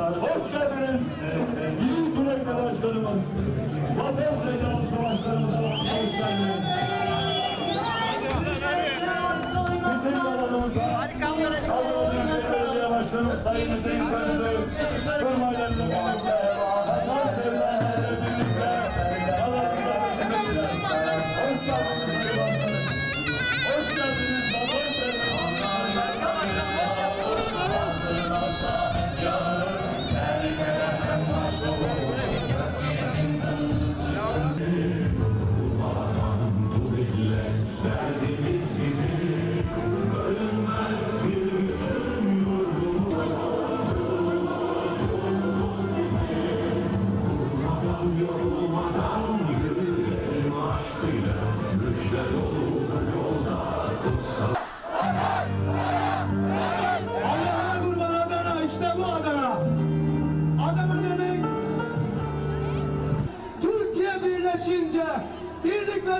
Hoş geldiniz. Yiğit Yürekli Başkanımız. Vatan Sevdalı Savaşlarımıza hoş geldiniz. Bütün alanımıza Büyükşehir Belediye Başkanı Sayın Hüseyin Sözlü,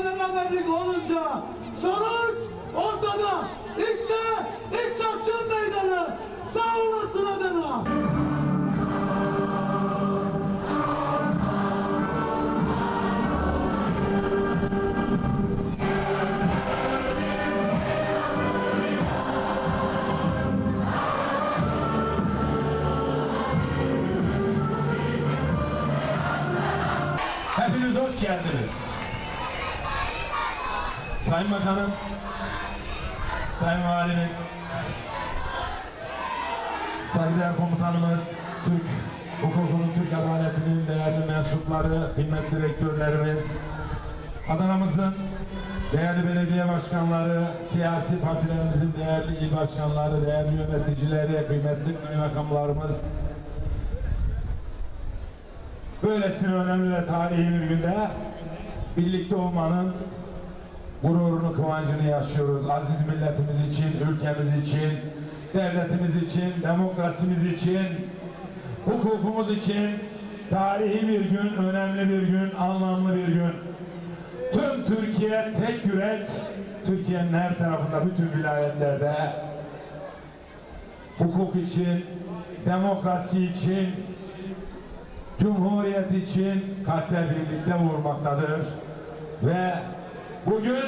beraberlik olunca sonuç ortada. İşte istasyon meydanı. Sağ olasın Adana. Hepiniz hoş geldiniz. Sayın Bakanım, Sayın Valimiz, saygıdeğer komutanımız, Türk hukukunun, Türk adaletinin değerli mensupları, kıymetli rektörlerimiz, Adana'mızın değerli belediye başkanları, siyasi partilerimizin değerli il başkanları, değerli yöneticileri, kıymetli kaymakamlarımız, Böylesine önemli ve tarihi bir günde birlikte olmanın gururunu, kıvancını yaşıyoruz. Aziz milletimiz için, ülkemiz için, devletimiz için, demokrasimiz için, hukukumuz için tarihi bir gün, önemli bir gün, anlamlı bir gün. Tüm Türkiye tek yürek, Türkiye'nin her tarafında, bütün vilayetlerde hukuk için, demokrasi için, Cumhuriyet için kalpler birlikte vurmaktadır. Ve bugün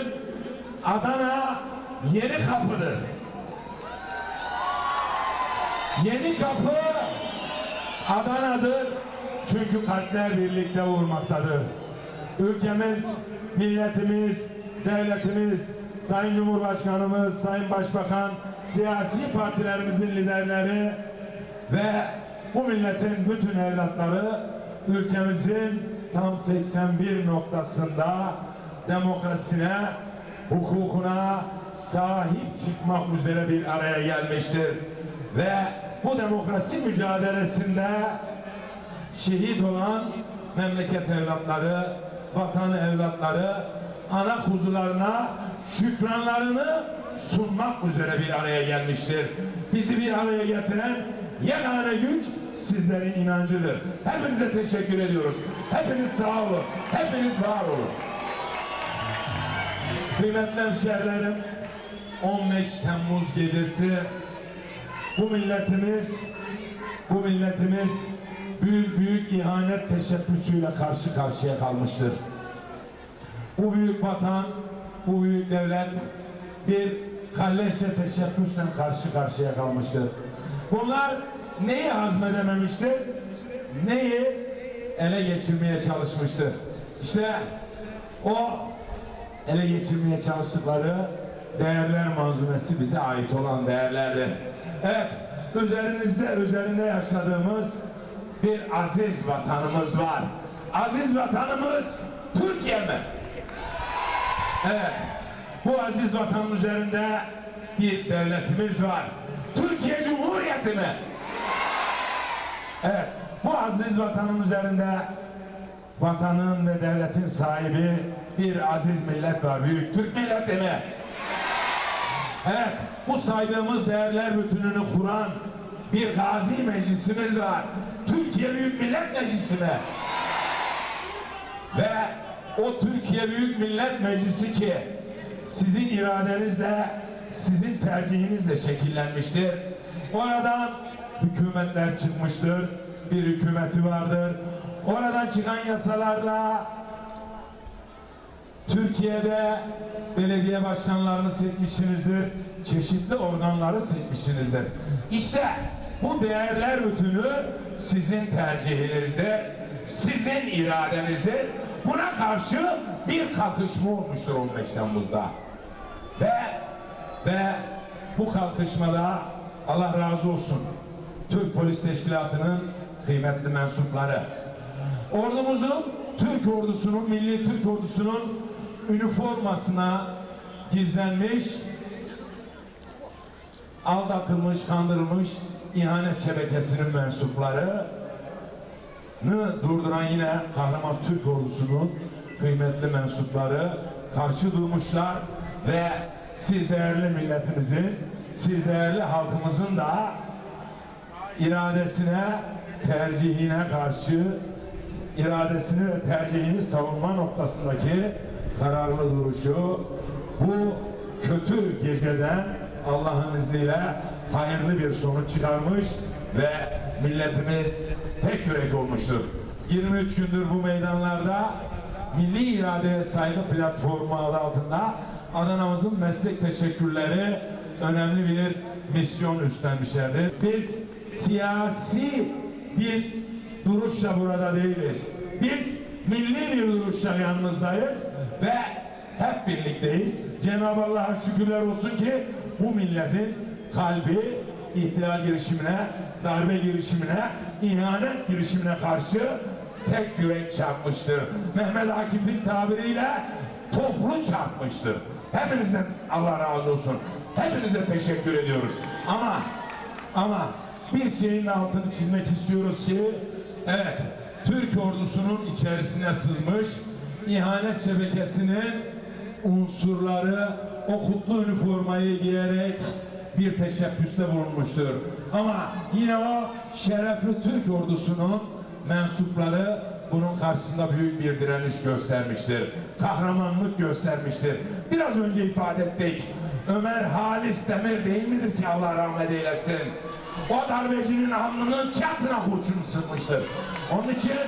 Adana yeni kapıdır. Yeni kapı Adana'dır. Çünkü kalpler birlikte vurmaktadır. Ülkemiz, milletimiz, devletimiz, Sayın Cumhurbaşkanımız, Sayın Başbakan, siyasi partilerimizin liderleri ve bu milletin bütün evlatları ülkemizin tam 81 noktasında demokrasisine, hukukuna sahip çıkmak üzere bir araya gelmiştir. Ve bu demokrasi mücadelesinde şehit olan memleket evlatları, vatan evlatları ana kuzularına şükranlarını sunmak üzere bir araya gelmiştir. Bizi bir araya getiren yegane güç sizlerin inancıdır. Hepinize teşekkür ediyoruz. Hepiniz sağ olun. Hepiniz var olun. Kıymetli hemşehrilerim, 15 Temmuz gecesi bu milletimiz bu milletimiz büyük büyük ihanet teşebbüsüyle karşı karşıya kalmıştır. Bu büyük vatan, bu büyük devlet bir kalleşçe teşebbüsle karşı karşıya kalmıştır. Bunlar neyi hazmedememiştir? Neyi ele geçirmeye çalışmıştır? İşte o ele geçirmeye çalıştıkları değerler manzumesi bize ait olan değerlerdir. Evet, üzerinizde, üzerinde yaşadığımız bir aziz vatanımız var. Aziz vatanımız Türkiye mi? Evet, bu aziz vatanın üzerinde bir devletimiz var. Türkiye Cumhuriyeti mi? Evet, bu aziz vatanın üzerinde vatanın ve devletin sahibi bir aziz millet var. Büyük Türk milleti mi? Evet, bu saydığımız değerler bütününü kuran bir gazi meclisimiz var. Türkiye Büyük Millet Meclisi? Ve o Türkiye Büyük Millet Meclisi ki sizin iradenizle, sizin tercihinizle şekillenmiştir. Oradan hükümetler çıkmıştır. Bir hükümeti vardır. Oradan çıkan yasalarla Türkiye'de belediye başkanlarını seçmişsinizdir. Çeşitli organları seçmişsinizdir. İşte bu değerler bütünü sizin tercihinizdir. Sizin iradenizdir. Buna karşı bir kalkışma olmuştur 15 Temmuz'da. Ve ve bu kalkışmada Allah razı olsun Türk Polis Teşkilatı'nın kıymetli mensupları, ordumuzun, Türk ordusunun, milli Türk ordusunun üniformasına gizlenmiş, aldatılmış, kandırılmış ihanet şebekesinin mensupları. Durduran yine kahraman Türk ordusunun kıymetli mensupları karşı durmuşlar ve siz değerli milletimizin, siz değerli halkımızın da iradesine, tercihine karşı iradesini ve tercihini savunma noktasındaki kararlı duruşu bu kötü geceden Allah'ın izniyle hayırlı bir sonuç çıkarmış ve milletimiz tek yürek olmuştur. 23 gündür bu meydanlarda Milli İradeye Saygı Platformu adı altında Adana'mızın meslek teşekkürleri önemli bir misyon üstlenmişlerdir. Biz siyasi bir duruşla burada değiliz. Biz milli bir duruşla yanınızdayız ve hep birlikteyiz. Cenab-ı Allah'a şükürler olsun ki bu milletin kalbi ihtilal girişimine, darbe girişimine, ihanet girişimine karşı tek yürek çarpmıştır. Mehmet Akif'in tabiriyle toplu çarpmıştır. Hepinizden Allah razı olsun. Hepinize teşekkür ediyoruz. Ama ama bir şeyin altını çizmek istiyoruz ki evet Türk ordusunun içerisine sızmış ihanet şebekesinin unsurları o kutlu üniformayı giyerek bir teşebbüste bulunmuştur. Ama yine o şerefli Türk ordusunun mensupları bunun karşısında büyük bir direniş göstermiştir. Kahramanlık göstermiştir. Biraz önce ifade ettik. Ömer Halis Demir değil midir ki Allah rahmet eylesin? O darbecinin alnının çatına kurşun sıkmıştır. Onun için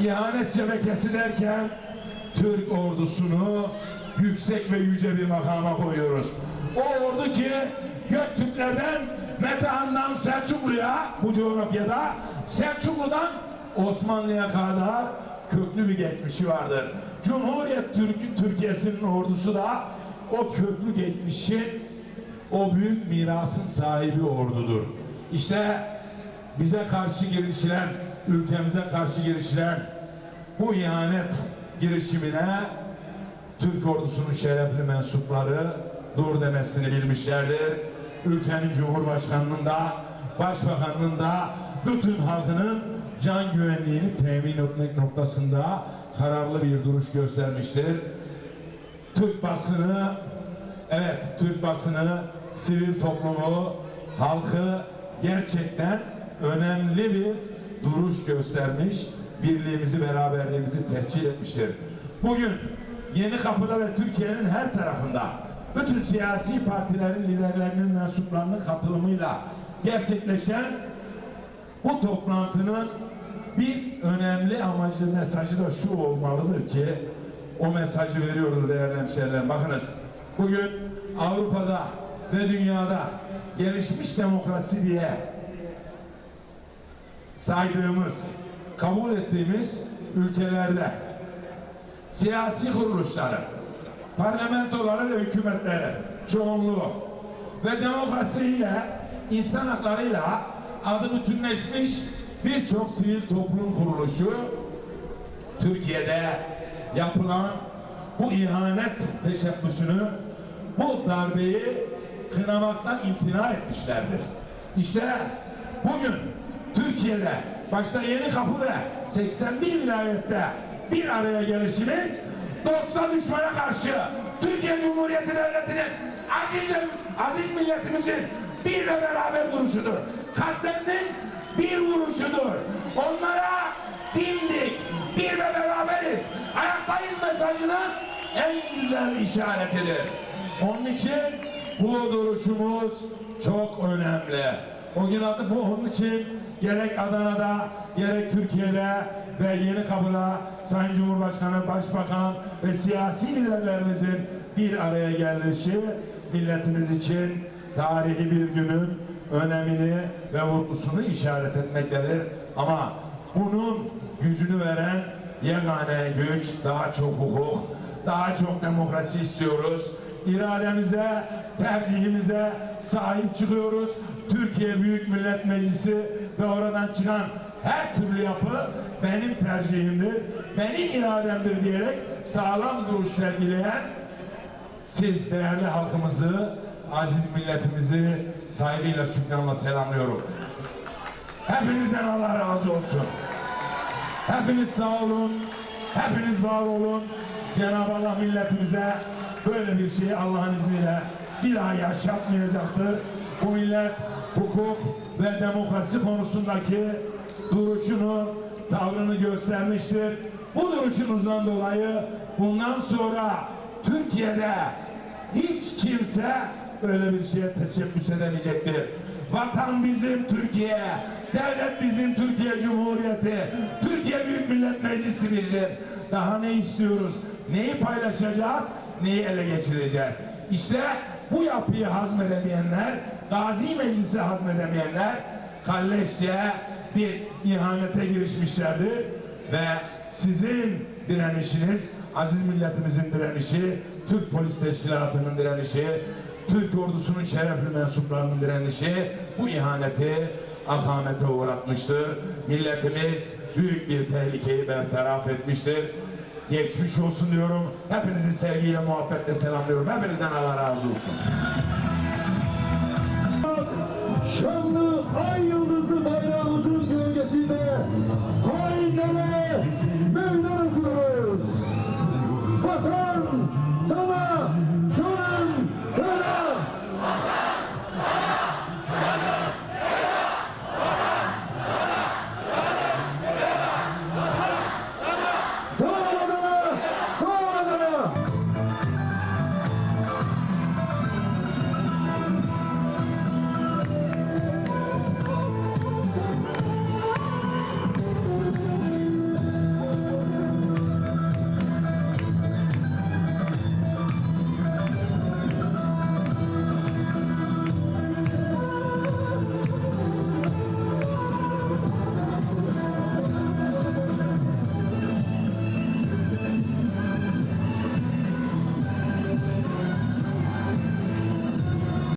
ihanet şebekesi derken Türk ordusunu yüksek ve yüce bir makama koyuyoruz. O ordu ki Göktürklerden Metehan'dan Selçuklu'ya bu coğrafyada Selçuklu'dan Osmanlı'ya kadar köklü bir geçmişi vardır. Cumhuriyet Türk Türkiye'sinin ordusu da o köklü geçmişin o büyük mirasın sahibi ordudur. İşte bize karşı girişilen, ülkemize karşı girişilen bu ihanet girişimine Türk ordusunun şerefli mensupları dur demesini bilmişlerdir. Ülkenin Cumhurbaşkanının da, Başbakanının da, bütün halkının can güvenliğini temin etmek noktasında kararlı bir duruş göstermiştir. Türk basını, evet Türk basını, sivil toplumu, halkı gerçekten önemli bir duruş göstermiş, birliğimizi, beraberliğimizi tescil etmiştir. Bugün Yeni Kapı'da ve Türkiye'nin her tarafında bütün siyasi partilerin liderlerinin mensuplarının katılımıyla gerçekleşen bu toplantının bir önemli amacı mesajı da şu olmalıdır ki o mesajı veriyordur değerli hemşehriler. Bakınız bugün Avrupa'da ve dünyada gelişmiş demokrasi diye saydığımız, kabul ettiğimiz ülkelerde siyasi kuruluşları, parlamentoları ve hükümetleri çoğunluğu ve demokrasiyle, insan haklarıyla adı bütünleşmiş birçok sivil toplum kuruluşu Türkiye'de yapılan bu ihanet teşebbüsünü, bu darbeyi kınamaktan imtina etmişlerdir. İşte bugün Türkiye'de başta Yeni Kapı ve 81 vilayette bir araya gelişimiz dosta düşmana karşı Türkiye Cumhuriyeti Devleti'nin aziz, aziz milletimizin bir ve beraber duruşudur. Kalplerinin bir vuruşudur. Onlara dimdik bir ve beraberiz. Ayaktayız mesajının en güzel işaretidir. Onun için bu duruşumuz çok önemli. O gün adı bu onun için gerek Adana'da gerek Türkiye'de ve yeni kapıda Sayın Cumhurbaşkanı, Başbakan ve siyasi liderlerimizin bir araya gelişi milletimiz için tarihi bir günün önemini ve vurgusunu işaret etmektedir. Ama bunun gücünü veren yegane güç daha çok hukuk, daha çok demokrasi istiyoruz. İrademize, tercihimize sahip çıkıyoruz. Türkiye Büyük Millet Meclisi ve oradan çıkan her türlü yapı benim tercihimdir, benim irademdir diyerek sağlam duruş sergileyen siz değerli halkımızı, aziz milletimizi saygıyla şükranla selamlıyorum. Hepinizden Allah razı olsun. Hepiniz sağ olun. Hepiniz var olun. Cenab-ı Allah milletimize böyle bir şeyi Allah'ın izniyle bir daha yaşatmayacaktır. Bu millet hukuk ve demokrasi konusundaki duruşunu, tavrını göstermiştir. Bu duruşunuzdan dolayı bundan sonra Türkiye'de hiç kimse böyle bir şeye teşebbüs edemeyecektir. Vatan bizim Türkiye, devlet bizim Türkiye Cumhuriyeti, Türkiye Büyük Millet Meclisi bizim. Daha ne istiyoruz? Neyi paylaşacağız? Neyi ele geçireceğiz? İşte bu yapıyı hazmedemeyenler, Gazi Meclisi hazmedemeyenler kalleşçe bir ihanete girişmişlerdir ve sizin direnişiniz, aziz milletimizin direnişi, Türk Polis Teşkilatı'nın direnişi, Türk ordusunun şerefli mensuplarının direnişi bu ihaneti akamete uğratmıştır. Milletimiz büyük bir tehlikeyi bertaraf etmiştir geçmiş olsun diyorum. Hepinizi sevgiyle, muhabbetle selamlıyorum. Hepinizden Allah razı olsun. Şanlı ay yıldızlı bayrağımızın gölgesinde hainlere meydan okuyoruz. Vatan